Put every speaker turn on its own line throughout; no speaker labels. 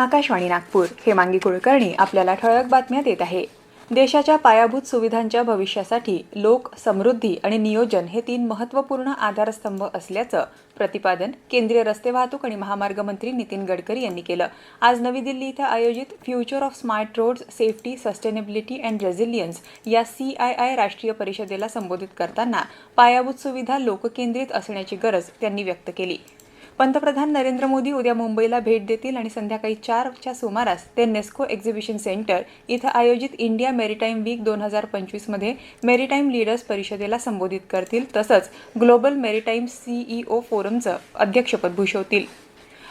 आकाशवाणी नागपूर हेमांगी कुलकर्णी आपल्याला ठळक बातम्या देत आहे देशाच्या पायाभूत सुविधांच्या भविष्यासाठी लोक समृद्धी आणि नियोजन हे तीन महत्त्वपूर्ण आधारस्तंभ असल्याचं प्रतिपादन केंद्रीय रस्ते वाहतूक आणि महामार्ग मंत्री नितीन गडकरी यांनी केलं आज नवी दिल्ली इथं आयोजित future of smart roads safety sustainability and resilience या सी आय आय राष्ट्रीय परिषदेला संबोधित करताना पायाभूत सुविधा लोककेंद्रित असण्याची गरज त्यांनी व्यक्त केली पंतप्रधान नरेंद्र मोदी उद्या मुंबईला भेट देतील आणि संध्याकाळी चारच्या सुमारास ते नेस्को एक्झिबिशन सेंटर इथं आयोजित इंडिया मेरीटाईम वीक दोन हजार पंचवीसमध्ये मेरीटाईम लीडर्स परिषदेला संबोधित करतील तसंच ग्लोबल मेरीटाईम सीईओ फोरमचं अध्यक्षपद भूषवतील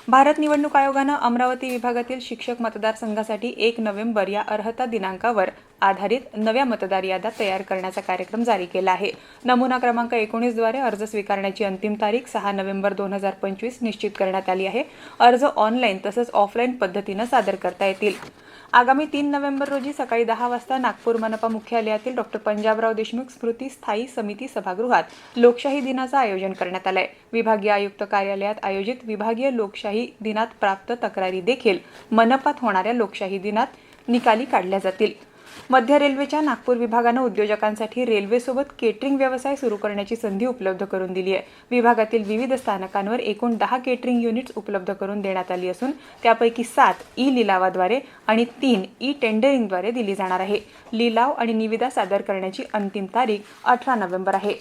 भारत निवडणूक आयोगानं अमरावती विभागातील शिक्षक मतदारसंघासाठी एक नोव्हेंबर या अर्हता दिनांकावर आधारित नव्या मतदार यादा तयार करण्याचा कार्यक्रम जारी केला आहे नमुना क्रमांक एकोणीसद्वारे अर्ज स्वीकारण्याची अंतिम तारीख सहा नोव्हेंबर दोन हजार पंचवीस निश्चित करण्यात आली आहे अर्ज ऑनलाईन तसंच ऑफलाईन पद्धतीनं सादर करता येतील आगामी तीन नोव्हेंबर रोजी सकाळी दहा वाजता नागपूर मनपा मुख्यालयातील डॉक्टर पंजाबराव देशमुख स्मृती स्थायी समिती सभागृहात लोकशाही दिनाचं आयोजन करण्यात आलं आहे विभागीय आयुक्त कार्यालयात आयोजित विभागीय लोकशाही दिनात प्राप्त तक्रारी देखील मनपात होणाऱ्या लोकशाही दिनात निकाली काढल्या जातील मध्य रेल्वेच्या नागपूर विभागानं उद्योजकांसाठी रेल्वेसोबत केटरिंग व्यवसाय सुरू करण्याची संधी उपलब्ध करून दिली आहे विभागातील विविध स्थानकांवर एकूण दहा केटरिंग युनिट्स उपलब्ध करून देण्यात आली असून त्यापैकी सात ई लिलावाद्वारे आणि तीन ई टेंडरिंगद्वारे दिली जाणार आहे लिलाव आणि निविदा सादर करण्याची अंतिम तारीख अठरा नोव्हेंबर आहे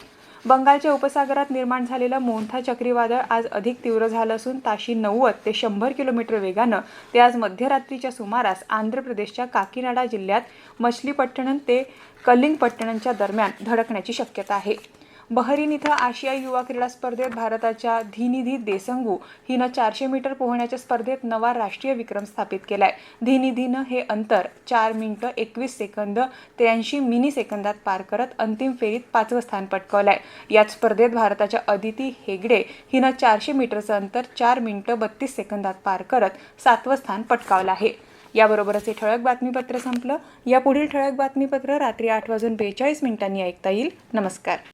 बंगालच्या उपसागरात निर्माण झालेलं मोंथा चक्रीवादळ आज अधिक तीव्र झालं असून ताशी नव्वद ते शंभर किलोमीटर वेगानं ते आज मध्यरात्रीच्या सुमारास आंध्र प्रदेशच्या काकीनाडा जिल्ह्यात मछलीपट्टणम ते कलिंगपट्टणमच्या दरम्यान धडकण्याची शक्यता आहे बहरीन इथं आशियाई युवा क्रीडा स्पर्धेत भारताच्या धीनिधी देसंगू हिनं चारशे मीटर पोहण्याच्या स्पर्धेत नवा राष्ट्रीय विक्रम स्थापित केलाय धीनिधीनं हे अंतर चार मिनिटं एकवीस सेकंद त्र्याऐंशी मिनी सेकंदात पार करत अंतिम फेरीत पाचवं स्थान पटकावलंय याच स्पर्धेत भारताच्या अदिती हेगडे हिनं चारशे मीटरचं अंतर चार मिनिटं बत्तीस सेकंदात पार करत सातवं स्थान पटकावलं आहे याबरोबरच हे ठळक बातमीपत्र संपलं यापुढील ठळक बातमीपत्र रात्री आठ वाजून बेचाळीस मिनिटांनी ऐकता येईल नमस्कार